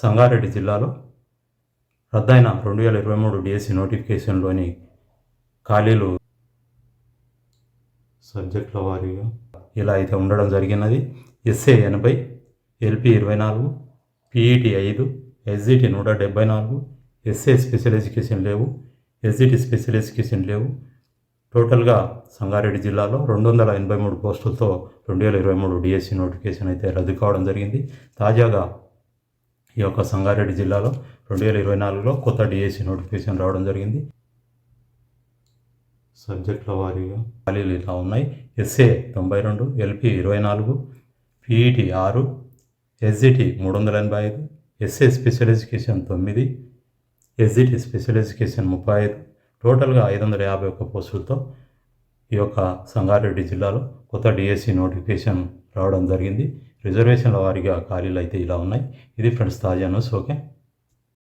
సంగారెడ్డి జిల్లాలో రద్దయిన రెండు వేల ఇరవై మూడు డిఎస్సి నోటిఫికేషన్లోని ఖాళీలు సబ్జెక్టుల వారీగా ఇలా అయితే ఉండడం జరిగినది. ఎస్ఏ ఎనభై ఎల్పి ఇరవై నాలుగు పిఈటి ఐదు ఎస్జిటి నూట డెబ్బై నాలుగు ఎస్ఏ స్పెషల్ ఎడ్యుకేషన్ లేవు ఎస్జిటి స్పెషల్ ఎడ్యుకేషన్ లేవు. టోటల్గా సంగారెడ్డి జిల్లాలో రెండు వందల ఎనభై మూడు పోస్టులతో రెండు వేల ఇరవై మూడు డిఎస్సి నోటిఫికేషన్ అయితే రద్దు కావడం జరిగింది. తాజాగా ఈ యొక్క సంగారెడ్డి జిల్లాలో రెండు వేల ఇరవై నాలుగులో కొత్త డిఎస్సి నోటిఫికేషన్ రావడం జరిగింది. సబ్జెక్టుల వారీగా ఖాళీలు ఇలా ఉన్నాయి. ఎస్ఏ తొంభై రెండు ఎల్పి ఇరవై నాలుగు పిఈటి ఆరు ఎస్జిటి మూడు వందల ఎనభై ఐదు ఎస్ఏ స్పెషల్ ఎడ్యుకేషన్ తొమ్మిది ఎస్జిటి స్పెషల్ ఎడ్యుకేషన్ ముప్పై ఐదు. టోటల్గా ఐదు వందల యాభై ఒక్క పోస్టులతో ఈ యొక్క సంగారెడ్డి జిల్లాలో కొత్త డిఎస్సి నోటిఫికేషన్ రావడం జరిగింది. రిజర్వేషన్ల వారీగా ఖాళీలు అయితే ఇలా ఉన్నాయి. ఇది ఫ్రెండ్స్ తాజా న్యూస్ ఓకే?